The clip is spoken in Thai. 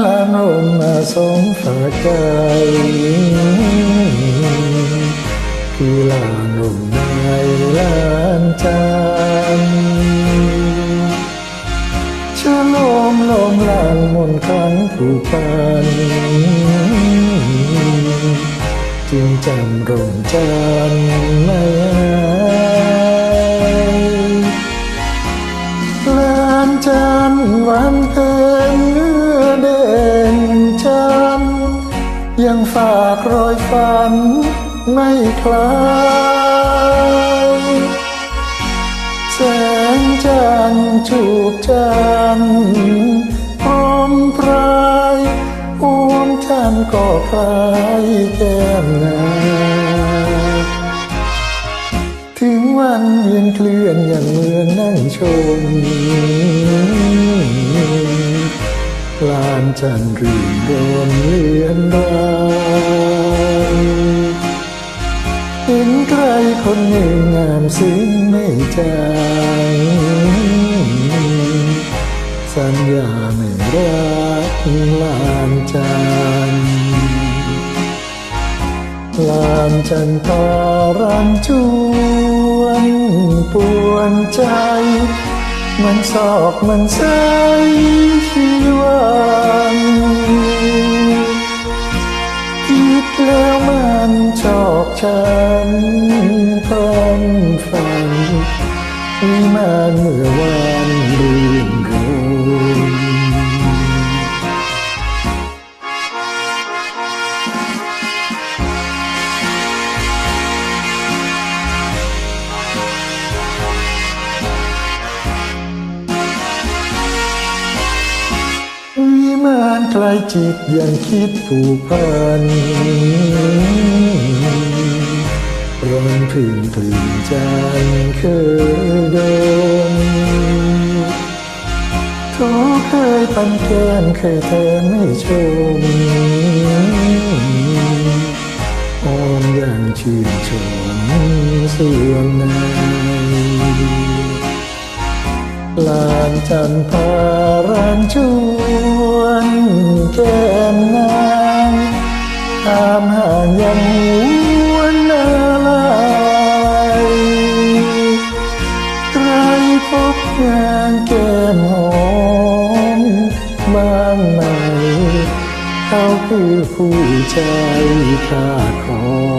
ห่มมาสองฝากใจคือลานลมในลานจันทร์ชะลมลมลางมนต์ขันผูกพันจึงจำร่มจันทร์ไม่ ยังฝากรอยฝันไม่คลายแสงจันทร์จูบจันทร์พร้อมพรายห่วงจันทร์ก็คลายแก้มนาถึงวันเวียนเคลื่อนอย่างเมืองนั่งชม ลานจันร์รื่นเลือนรายเห็นใครคนหนึ่งงามซึ้งไม่จางสัญญาไม่รักลานจันลานจันทารันจวนปวนใจ มันสอกมันใส อกช้ำพันฝันวิมานเมื่อวาน วิมานคลจิตยังคิดผูกพันร้อนพึ่งถึงใจเคยโดนทุกเคยปันแก้มเคยแทนไม่ชมออมอย่างชื่นชมส่วนในลานจันทารันชวน แก้มหอมบ้างไหมเขาคือผู้ใจข้าขอ